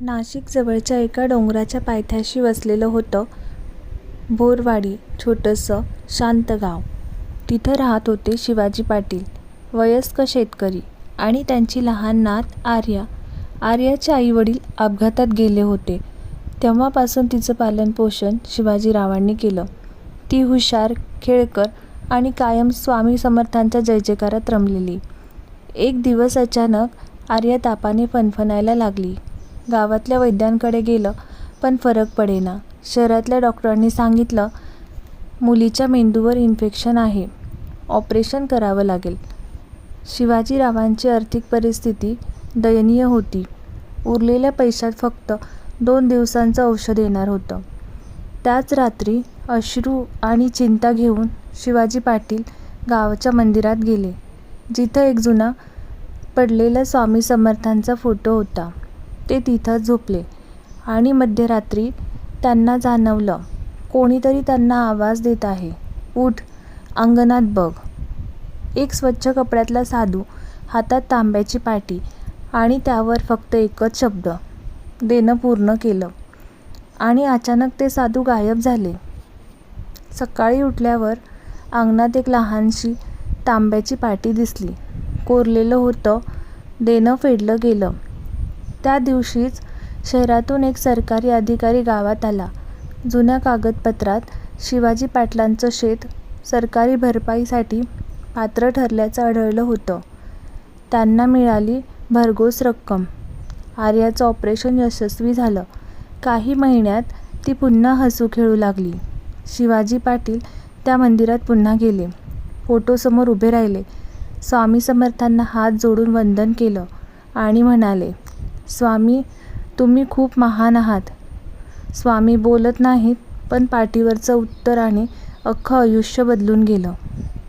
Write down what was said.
नाशिकजवळच्या एका डोंगराच्या पायथ्याशी वसलेलं होतं बोरवाडी छोटंसं शांत गाव. तिथं राहत होते शिवाजी पाटील, वयस्क शेतकरी आणि त्यांची लहान नात आर्या. आर्याचे आईवडील अपघातात गेले होते. तेव्हापासून तिचं पालनपोषण शिवाजीरावांनी केलं. ती हुशार, खेळकर आणि कायम स्वामी समर्थांच्या जयजयकारात रमलेली. एक दिवस अचानक आर्या तापाने फणफणायला लागली. गावातल्या वैद्यांकडे गेलं पण फरक पडेना. शहरातल्या डॉक्टरांनी सांगितलं, मुलीच्या मेंदूवर इन्फेक्शन आहे, ऑपरेशन करावं लागेल. शिवाजीरावांची आर्थिक परिस्थिती दयनीय होती. उरलेल्या पैशात फक्त दोन दिवसांचं औषध येणार होतं. त्याच रात्री अश्रू आणि चिंता घेऊन शिवाजी पाटील गावाच्या मंदिरात गेले, जिथं एक जुना पडलेला स्वामी समर्थांचा फोटो होता. ते तिथं झोपले आणि मध्यरात्री त्यांना जाणवलं, कोणीतरी त्यांना आवाज देत आहे, उठ, अंगणात बघ. एक स्वच्छ कपड्यातला साधू, हातात तांब्याची पाटी आणि त्यावर फक्त एकच शब्द, देणं पूर्ण केलं. आणि अचानक ते साधू गायब झाले. सकाळी उठल्यावर अंगणात एक लहानशी तांब्याची पाटी दिसली. कोरलेलं होतं, देणं फेडलं गेलं. त्या दिवशीच शहरातून एक सरकारी अधिकारी गावात आला. जुन्या कागदपत्रात शिवाजी पाटलांचं शेत सरकारी भरपाईसाठी पात्र ठरल्याचं आढळलं होतं. त्यांना मिळाली भरघोस रक्कम. आर्याचं ऑपरेशन यशस्वी झालं. काही महिन्यात ती पुन्हा हसू-खेळू लागली. शिवाजी पाटील त्या मंदिरात पुन्हा गेले. फोटोसमोर उभे राहिले. स्वामी समर्थांना हात जोडून वंदन केलं आणि म्हणाले, स्वामी, तुम्ही खूप महान आहात. स्वामी बोलत नाहीत पण पाटीवरच्या उत्तराने अख्खं आयुष्य बदलून गेलं.